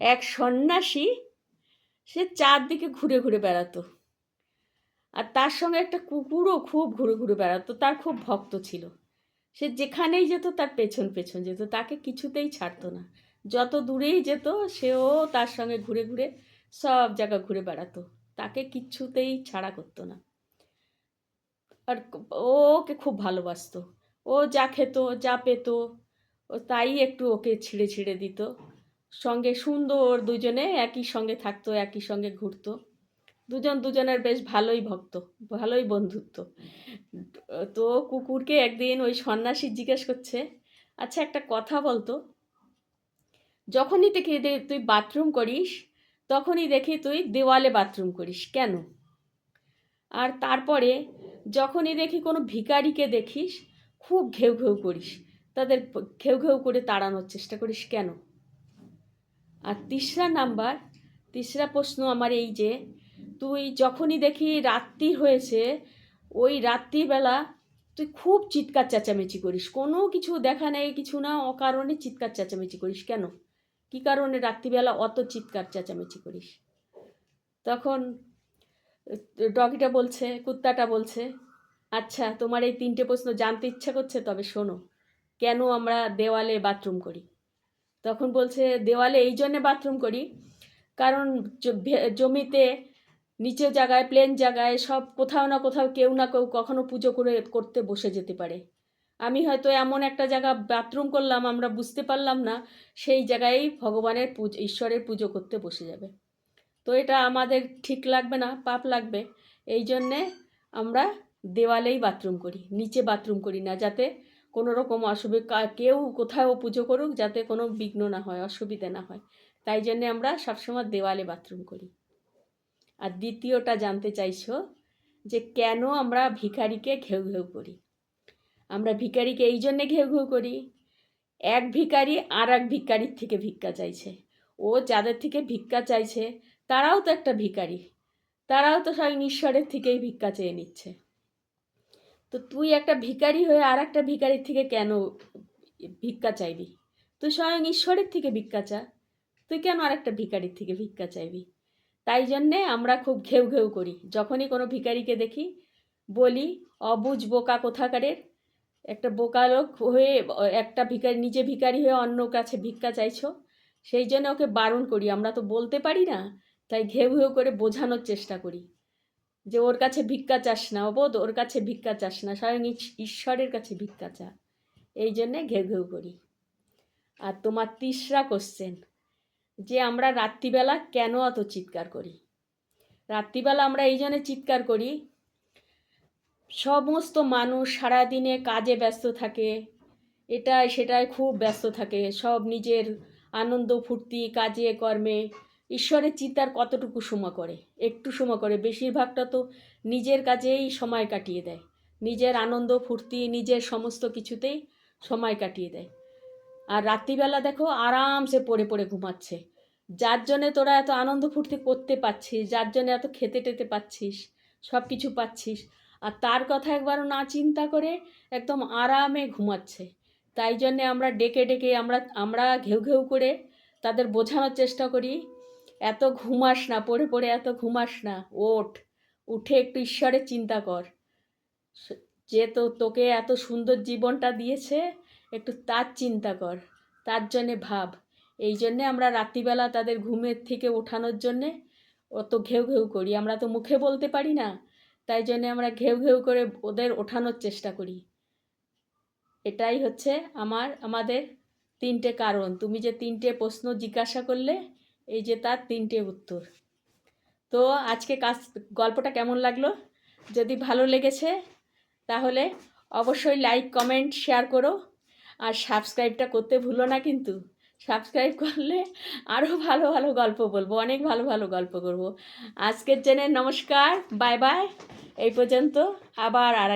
এক সন্ন্যাসী, সে চারদিকে ঘুরে ঘুরে বেড়াতো। আর তার সঙ্গে একটা কুকুরও খুব ঘুরে ঘুরে বেড়াতো, তার খুব ভক্ত ছিল। সে যেখানেই যেত, তার পেছন পেছন যেত, তাকে কিছুতেই ছাড়তো না। যত দূরেই যেত, সেও তার সঙ্গে ঘুরে ঘুরে সব জায়গা ঘুরে বেড়াতো। তাকে কিচ্ছুতেই ছাড়া করতো না। আর ওকে খুব ভালোবাসতো। ও যা খেত, যা পেত, ও তাই একটু ওকে ছিঁড়ে ছিঁড়ে দিত। সঙ্গে সুন্দর দুজনে একই সঙ্গে থাকতো, একই সঙ্গে ঘুরতো। দুজন দুজনের বেশ ভালোই ভক্ত, ভালোই বন্ধুত্ব। তো কুকুরকে একদিন ওই সন্ন্যাসী জিজ্ঞেস করছে আচ্ছা একটা কথা বলতো। যখনই দেখি তুই বাথরুম করিস, তখনই দেখি তুই দেওয়ালে বাথরুম করিস। কেন? আর তারপরে যখনই দেখি কোনো ভিখারিকে দেখিস, খুব ঘেউ ঘেউ করিস। তাদের ঘেউ ঘেউ করে তাড়ানোর চেষ্টা করিস। কেন? আর তিসরা নাম্বার, তিসরা প্রশ্ন আমার এই যে, তুই যখনই দেখি রাত্রি হয়েছে, ওই রাত্রিবেলা তুই খুব চিৎকার চেঁচামেচি করিস। কোনো কিছু দেখা নেই, কিছু না, অকারণে চিৎকার চেঁচামেচি করিস। কেন? কী কারণে রাত্রিবেলা অত চিৎকার চেঁচামেচি করিস? তখন ডগিটা বলছে, কুত্তাটা বলছে আচ্ছা তোমার এই তিনটে প্রশ্ন জানতে ইচ্ছা করছে, তবে শোনো, কেন আমরা দেওয়ালে বাথরুম করি? তখন বলছে, দেওয়ালে এই জন্যে বাথরুম করি। কারণ জমিতে, নিচে জায়গায় প্লেন জায়গায় সব কোথাও না কোথাও কেউ না কেউ কখনো পুজো করে, করতে বসে যেতে পারে। আমি হয়তো এমন একটা জায়গা বাথরুম করলাম, আমরা বুঝতে পারলাম না, সেই জায়গায় ভগবানের পুজো, ঈশ্বরের পুজো করতে বসে যাবে। তো এটা আমাদের ঠিক লাগবে না, পাপ লাগবে। এই জন্যে আমরা দেওয়ালেই বাথরুম করি, নিচে বাথরুম করি না, যাতে কোনো রকম অসুবিধা কেউ কোথাও পুজো করুক যাতে কোনো বিঘ্ন না হয়, অসুবিধা না হয়। তাই জন্যে আমরা সবসময় দেওয়ালে বাথরুম করি। আর দ্বিতীয়টা জানতে চাইছো যে কেন আমরা ভিখারিকে ঘেউ ঘেউ করি? আমরা ভিখারিকে এই জন্যে ঘেউ ঘেউ করি, এক ভিখারি আর এক ভিখারির থেকে ভিক্ষা চাইছে। ও যাদের থেকে ভিক্ষা চাইছে, তারাও তো একটা ভিখারি, তারাও তো স্বয়ং ঈশ্বরের থেকেই ভিক্ষা চেয়ে নিচ্ছে। তো তুই একটা ভিখারি হয়ে আর একটা ভিখারির থেকে কেন ভিক্ষা চাইবি? তুই স্বয়ং ঈশ্বরের থেকে ভিক্ষা চা। তুই কেন আর একটা ভিখারির থেকে ভিক্ষা চাইবি? তাই জন্যে আমরা খুব ঘেউ ঘেউ করি। যখনই কোনো ভিখারিকে দেখি, বলি অবুজ বোকা কোথাকারের? একটা বোকা লোক হয়ে একটা ভিখারি, নিজে ভিখারি হয়ে অন্য কাছে ভিক্ষা চাইছো? সেই জন্য ওকে বারণ করি। আমরা তো বলতে পারি না। তাই ঘেউ ঘেউ করে বোঝানোর চেষ্টা করি। যে ওর কাছে ভিক্ষা চাস না, অবোধ, ওর কাছে ভিক্ষা চাস না, স্বয়ং ঈশ্বরের কাছে ভিক্ষা চা। এই জন্যে ঘেউ ঘেউ করি। আর তোমার তিসরা কোশ্চেন যে আমরা রাত্রিবেলা কেন অত চিৎকার করি? রাত্রিবেলা আমরা এই জন্যে চিৎকার করি, সমস্ত মানুষ সারাদিনে কাজে ব্যস্ত থাকে এটাই সেটাই খুব ব্যস্ত থাকে, সব নিজের আনন্দ ফুর্তি, কাজে, কর্মে ঈশ্বরের চিন্তার কতটুকু সময় করে? একটু সময় করে। বেশিরভাগটা তো নিজের কাজেই সময় কাটিয়ে দেয়। নিজের আনন্দ, ফুর্তি, নিজের সমস্ত কিছুতেই সময় কাটিয়ে দেয়। আর রাত্রিবেলা দেখো আরামসে পড়ে পড়ে ঘুমাচ্ছে। যার জন্যে তোরা এত আনন্দ ফুর্তি করতে পারছিস, যার জন্য এত খেতে টেতে পাচ্ছিস সব কিছু পাচ্ছিস, আর তার কথা একবারও না চিন্তা করে একদম আরামে ঘুমাচ্ছে। তাই জন্যে আমরা ডেকে ডেকে আমরা আমরা ঘেউ ঘেউ করে তাদের বোঝানোর চেষ্টা করি এত ঘুমাস না, পড়ে পড়ে এত ঘুমাস না, ওঠ, উঠে একটু ঈশ্বরের চিন্তা কর। যে তো তোকে এত সুন্দর জীবনটা দিয়েছে, একটু তার চিন্তা কর, তার জন্যে ভাব। এই জন্যে আমরা রাত্রিবেলা তাদের ঘুমের থেকে ওঠানোর জন্যে অত ঘেউ ঘেউ করি। আমরা তো মুখে বলতে পারি না, তাই জন্যে আমরা ঘেউ ঘেউ করে ওদের ওঠানোর চেষ্টা করি। এটাই হচ্ছে আমার, আমাদের তিনটে কারণ। তুমি যে তিনটে প্রশ্ন জিজ্ঞাসা করলে এই যে তার তিনটে উত্তর। তো আজকে কাজ, গল্পটা কেমন লাগল? যদি ভালো লেগেছে, তাহলে অবশ্যই লাইক কমেন্ট শেয়ার করো। আর সাবস্ক্রাইবটা করতে ভুলো না কিন্তু। সাবস্ক্রাইব করলে আরও ভালো ভালো গল্প বলব, অনেক ভালো ভালো গল্প করব। আজকের জন্য নমস্কার বাই বাই এই পর্যন্ত আবার আর